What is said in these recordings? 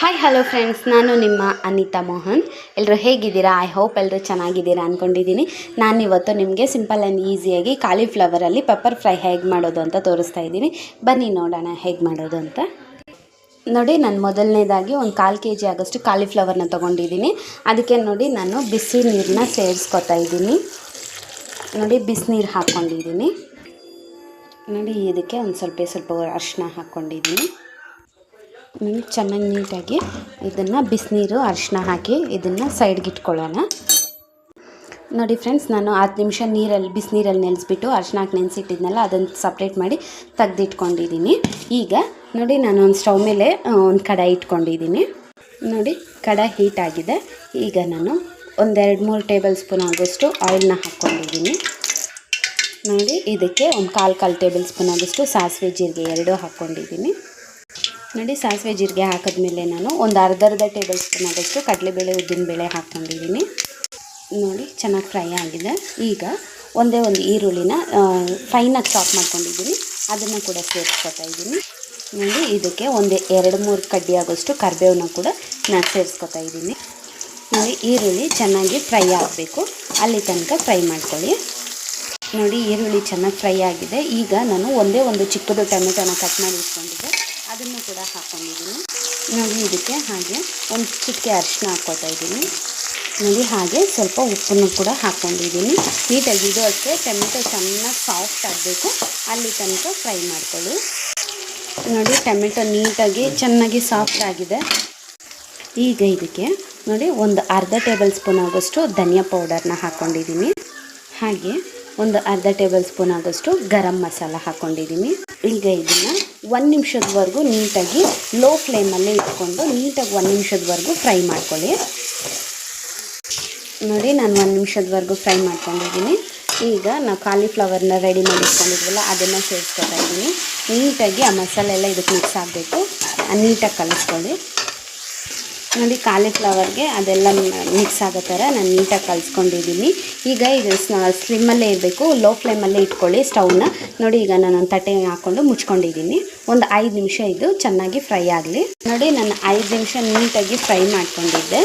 Hi hello friends ನಾನು ನಿಮ್ಮ ಅನಿತಾ ಮೋಹನ್. ಎಲ್ಲರೂ ಹೇಗಿದ್ದೀರಾ? ಐ ಹೋಪ್ ಎಲ್ಲರೂ ಚೆನ್ನಾಗಿದ್ದೀರಾ ಅಂದ್ಕೊಂಡಿದ್ದೀನಿ ನಾನು ಇವತ್ತು ನಿಮಗೆ ಸಿಂಪಲ್ ಆ್ಯಂಡ್ ಈಸಿಯಾಗಿ ಕಾಲಿಫ್ಲವರಲ್ಲಿ ಪೆಪ್ಪರ್ ಫ್ರೈ ಹೇಗೆ ಮಾಡೋದು ಅಂತ ತೋರಿಸ್ತಾ ಇದ್ದೀನಿ. ಬನ್ನಿ ನೋಡೋಣ ಹೇಗೆ ಮಾಡೋದು ಅಂತ. ನೋಡಿ, ನಾನು ಮೊದಲನೇದಾಗಿ ಒಂದು ಕಾಲು ಕೆ ಜಿ ಆಗೋಷ್ಟು ಕಾಲಿಫ್ಲವರ್ನ ತೊಗೊಂಡಿದ್ದೀನಿ. ಅದಕ್ಕೆ ನೋಡಿ, ನಾನು ಬಿಸಿ ನೀರನ್ನ ಸೇರಿಸ್ಕೊತಾ ಇದ್ದೀನಿ. ನೋಡಿ ಬಿಸಿನೀರು ಹಾಕ್ಕೊಂಡಿದ್ದೀನಿ ನೋಡಿ, ಇದಕ್ಕೆ ಒಂದು ಸ್ವಲ್ಪ ಸ್ವಲ್ಪ ಅರಿಶಿನ ಹಾಕ್ಕೊಂಡಿದ್ದೀನಿ ನೋಡಿ ಚೆನ್ನಾಗಿ ನೀಟಾಗಿ ಇದನ್ನು ಬಿಸಿನೀರು ಅರಿಶಿನ ಹಾಕಿ ಇದನ್ನು ಸೈಡ್ಗೆ ಇಟ್ಕೊಳ್ಳೋಣ. ನೋಡಿ ಫ್ರೆಂಡ್ಸ್ ನಾನು ಹತ್ತು ನಿಮಿಷ ನೀರಲ್ಲಿ, ಬಿಸಿನೀರಲ್ಲಿ ನೆನೆಸ್ಬಿಟ್ಟು ಅರಿಶಿನ ಹಾಕಿ ನೆನೆಸಿಟ್ಟಿದ್ನಲ್ಲ, ಅದನ್ನು ಸಪ್ರೇಟ್ ಮಾಡಿ ತೆಗ್ದಿಟ್ಕೊಂಡಿದ್ದೀನಿ. ಈಗ ನೋಡಿ ನಾನು ಒಂದು ಸ್ಟವ್ ಮೇಲೆ ಒಂದು ಕಡಾಯಿ ಇಟ್ಕೊಂಡಿದ್ದೀನಿ. ನೋಡಿ, ಕಡಾಯಿ ಹೀಟ್ ಆಗಿದೆ. ಈಗ ನಾನು ಒಂದೆರಡು ಮೂರು ಟೇಬಲ್ ಸ್ಪೂನ್ ಆಗೋಷ್ಟು ಆಯಿಲ್ನ ಹಾಕ್ಕೊಂಡಿದ್ದೀನಿ. ನೋಡಿ, ಇದಕ್ಕೆ ಒಂದು ಕಾಲು ಕಾಲು ಟೇಬಲ್ ಸ್ಪೂನ್ ಆಗೋಷ್ಟು ಸಾಸಿವೆ, ಜೀರಿಗೆ ಎರಡೂ ಹಾಕ್ಕೊಂಡಿದ್ದೀನಿ. ನೋಡಿ ಸಾಸಿವೆ ಜೀರಿಗೆ ಹಾಕಿದ್ಮೇಲೆ ನಾನು ಒಂದು ಅರ್ಧ ಅರ್ಧ ಟೇಬಲ್ ಸ್ಪೂನ್ ಆದಷ್ಟು ಕಡಲೆಬೇಳೆ ಉದ್ದಿನಬೇಳೆ ಹಾಕ್ಕೊಂಡಿದ್ದೀನಿ. ನೋಡಿ, ಚೆನ್ನಾಗಿ ಫ್ರೈ ಆಗಿದೆ. ಈಗ ಒಂದೇ ಒಂದು ಈರುಳ್ಳಿನ ಫೈನಾಗಿ ಚಾಪ್ ಮಾಡ್ಕೊಂಡಿದ್ದೀನಿ. ಅದನ್ನು ಕೂಡ ಸೇರಿಸ್ಕೊತಾ ಇದ್ದೀನಿ. ನೋಡಿ, ಇದಕ್ಕೆ ಒಂದು ಎರಡು ಮೂರು ಕಡ್ಡಿ ಆಗೋಷ್ಟು ಕರಿಬೇವನ್ನ ಕೂಡ ನಾನು ಸೇರಿಸ್ಕೊತಾ ಇದ್ದೀನಿ. ನೋಡಿ, ಈರುಳ್ಳಿ ಚೆನ್ನಾಗಿ ಫ್ರೈ ಆಗಬೇಕು. ಅಲ್ಲಿ ತನಕ ಫ್ರೈ ಮಾಡ್ಕೊಳ್ಳಿ. ನೋಡಿ, ಈರುಳ್ಳಿ ಚೆನ್ನಾಗಿ ಫ್ರೈ ಆಗಿದೆ. ಈಗ ನಾನು ಒಂದೇ ಒಂದು ಚಿಕ್ಕದು ಟೊಮೆಟೊನ ಕಟ್ ಮಾಡಿ ಇಟ್ಕೊಂಡಿದ್ದೆ. ಅದನ್ನು ಕೂಡ ಹಾಕೊಂಡಿದ್ದೀನಿ. ನೋಡಿ, ಇದಕ್ಕೆ ಹಾಗೆ ಒಂದು ಚಿಟಿಕೆ ಅರಿಶಿನ ಹಾಕ್ಕೊತಾ ಇದ್ದೀನಿ. ನೋಡಿ, ಹಾಗೆ ಸ್ವಲ್ಪ ಉಪ್ಪನ್ನು ಕೂಡ ಹಾಕ್ಕೊಂಡಿದ್ದೀನಿ ನೀಟಾಗಿ ಇದು ಅಷ್ಟೇ, ಟೊಮೆಟೊ ಚೆನ್ನಾಗಿ ಸಾಫ್ಟ್ ಆಗಬೇಕು. ಅಲ್ಲಿ ತನಕ ಫ್ರೈ ಮಾಡಿಕೊಳ್ಳಿ. ನೋಡಿ, ಟೊಮೆಟೊ ನೀಟಾಗಿ ಚೆನ್ನಾಗಿ ಸಾಫ್ಟ್ ಆಗಿದೆ. ಈಗ ಇದಕ್ಕೆ, ನೋಡಿ, ಒಂದು ಅರ್ಧ ಟೇಬಲ್ ಸ್ಪೂನ್ ಆಗೋಷ್ಟು ಧನಿಯಾ ಪೌಡರ್ನ ಹಾಕ್ಕೊಂಡಿದ್ದೀನಿ ಹಾಗೆ ಒಂದು ಅರ್ಧ ಟೇಬಲ್ ಸ್ಪೂನ್ ಆಗೋಷ್ಟು ಗರಂ ಮಸಾಲ ಹಾಕ್ಕೊಂಡಿದ್ದೀನಿ ಈಗ ಇದನ್ನು ಒಂದು ನಿಮಿಷದವರೆಗೂ ನೀಟಾಗಿ ಲೋ ಫ್ಲೇಮಲ್ಲೇ ಇಟ್ಕೊಂಡು ನೀಟಾಗಿ ಒಂದು ನಿಮಿಷದವರೆಗೂ ಫ್ರೈ ಮಾಡ್ಕೊಳ್ಳಿ. ನೋಡಿ, ನಾನು ಒಂದು ನಿಮಿಷದವರೆಗೂ ಫ್ರೈ ಮಾಡ್ಕೊಂಡಿದ್ದೀನಿ. ಈಗ ನಾವು ಕಾಲಿಫ್ಲವರ್ನ ರೆಡಿ ಮಾಡಿ ಇಟ್ಕೊಂಡಿದ್ವಲ್ಲ, ಅದನ್ನು ಸೇರಿಸ್ಕೊತಾ ಇದ್ದೀನಿ. ನೀಟಾಗಿ ಆ ಮಸಾಲೆ ಎಲ್ಲ ಇದಕ್ಕೆ ಮಿಕ್ಸ್ ಆಗಬೇಕು. ನೀಟಾಗಿ ಕಲಿಸ್ಕೊಳ್ಳಿ. ನೋಡಿ ಕಾಲಿಫ್ಲವರ್ಗೆ ಅದೆಲ್ಲ ಮಿಕ್ಸ್ ಆಗೋ ಥರ ನಾನು ನೀಟಾಗಿ ಕಲಿಸ್ಕೊಂಡಿದ್ದೀನಿ. ಈಗ ಇದು ಸ್ಲಿಮ್ಮಲ್ಲೇ ಇರಬೇಕು, ಲೋ ಫ್ಲೇಮಲ್ಲೇ ಇಟ್ಕೊಳ್ಳಿ ಸ್ಟವ್ನ. ನೋಡಿ ಈಗ ನಾನು ಒಂದು ತಟ್ಟೆ ಹಾಕ್ಕೊಂಡು ಮುಚ್ಕೊಂಡಿದ್ದೀನಿ. ಒಂದು ಐದು ನಿಮಿಷ ಇದು ಚೆನ್ನಾಗಿ ಫ್ರೈ ಆಗಲಿ. ನೋಡಿ ನಾನು ಐದು ನಿಮಿಷ ನೀಟಾಗಿ ಫ್ರೈ ಮಾಡ್ಕೊಂಡಿದ್ದೆ.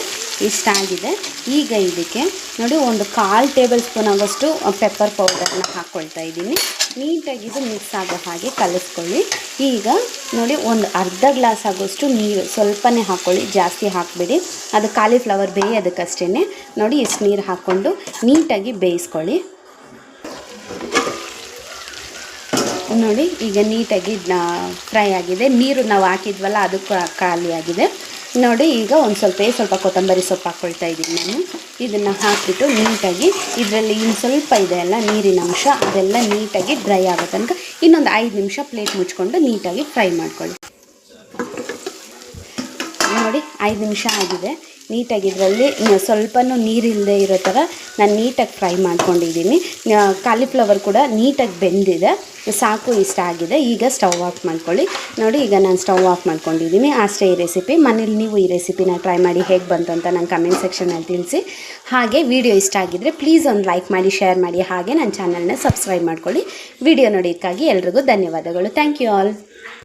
ಇಷ್ಟ ಆಗಿದೆ. ಈಗ ಇದಕ್ಕೆ ನೋಡಿ ಒಂದು ಕಾಲು ಟೇಬಲ್ ಸ್ಪೂನ್ ಆಗೋಷ್ಟು ಪೆಪ್ಪರ್ ಪೌಡರ್ನ ಹಾಕ್ಕೊಳ್ತಾ ಇದ್ದೀನಿ. ನೀಟಾಗಿ ಇದು ಮಿಕ್ಸ್ ಆಗೋ ಹಾಗೆ ಕಲಿಸ್ಕೊಳ್ಳಿ. ಈಗ ನೋಡಿ ಒಂದು ಅರ್ಧ ಗ್ಲಾಸ್ ಆಗೋಷ್ಟು ನೀರು ಸ್ವಲ್ಪನೇ ಹಾಕ್ಕೊಳ್ಳಿ ಜಾಸ್ತಿ ಹಾಕಬೇಡಿ. ಅದು ಕಾಲಿಫ್ಲವರ್ ಬೇಯೋದಕ್ಕಷ್ಟೇ ನೋಡಿ ಇಷ್ಟು ನೀರು ಹಾಕ್ಕೊಂಡು ನೀಟಾಗಿ ಬೇಯಿಸ್ಕೊಳ್ಳಿ. ನೋಡಿ ಈಗ ನೀಟಾಗಿ ಫ್ರೈ ಆಗಿದೆ. ನೀರು ನಾವು ಹಾಕಿದ್ವಲ್ಲ ಅದು ಖಾಲಿಯಾಗಿದೆ. ನೋಡಿ, ಈಗ ಒಂದು ಸ್ವಲ್ಪ ಸ್ವಲ್ಪ ಕೊತ್ತಂಬರಿ ಸೊಪ್ಪು ಹಾಕ್ಕೊಳ್ತಾ ಇದ್ದೀನಿ ನಾನು. ಇದನ್ನು ಹಾಕಿಬಿಟ್ಟು ನೀಟಾಗಿ, ಇದರಲ್ಲಿ ಇನ್ನು ಸ್ವಲ್ಪ ಇದೆ ಅಲ್ಲ, ನೀರಿನ ಅಂಶ, ಅದೆಲ್ಲ ನೀಟಾಗಿ ಡ್ರೈ ಆಗೋ ತನಕ ಇನ್ನೊಂದು ಐದು ನಿಮಿಷ ಪ್ಲೇಟ್ ಮುಚ್ಕೊಂಡು ನೀಟಾಗಿ ಫ್ರೈ ಮಾಡ್ಕೊಳ್ಳಿ. ನೋಡಿ, ಐದು ನಿಮಿಷ ಆಗಿದೆ. ನೀಟಾಗಿ ಇದರಲ್ಲಿ ಸ್ವಲ್ಪನೂ ನೀರಿಲ್ಲದೆ ಇರೋ ಥರ ನಾನು ನೀಟಾಗಿ ಫ್ರೈ ಮಾಡ್ಕೊಂಡಿದ್ದೀನಿ. ಕಾಲಿಫ್ಲವರ್ ಕೂಡ ನೀಟಾಗಿ ಬೆಂದಿದೆ. ಸಾಕು ಇಷ್ಟ ಆಗಿದೆ. ಈಗ ಸ್ಟವ್ ಆಫ್ ಮಾಡ್ಕೊಳ್ಳಿ. ನೋಡಿ, ಈಗ ನಾನು ಸ್ಟವ್ ಆಫ್ ಮಾಡ್ಕೊಂಡಿದ್ದೀನಿ. ಅಷ್ಟೇ ಈ ರೆಸಿಪಿ. ಮನೇಲಿ ನೀವು ಈ ರೆಸಿಪಿನ ಟ್ರೈ ಮಾಡಿ ಹೇಗೆ ಬಂತು ಅಂತ ನಂಗೆ ಕಮೆಂಟ್ ಸೆಕ್ಷನಲ್ಲಿ ತಿಳಿಸಿ. ಹಾಗೆ ವಿಡಿಯೋ ಇಷ್ಟ ಆಗಿದ್ದರೆ ಪ್ಲೀಸ್ ಒಂದು ಲೈಕ್ ಮಾಡಿ ಶೇರ್ ಮಾಡಿ. ಹಾಗೆ ನನ್ನ ಚಾನಲ್ನ ಸಬ್ಸ್ಕ್ರೈಬ್ ಮಾಡ್ಕೊಳ್ಳಿ. ವಿಡಿಯೋ ನೋಡೋದಕ್ಕಾಗಿ ಎಲ್ರಿಗೂ ಧನ್ಯವಾದಗಳು. Thank you all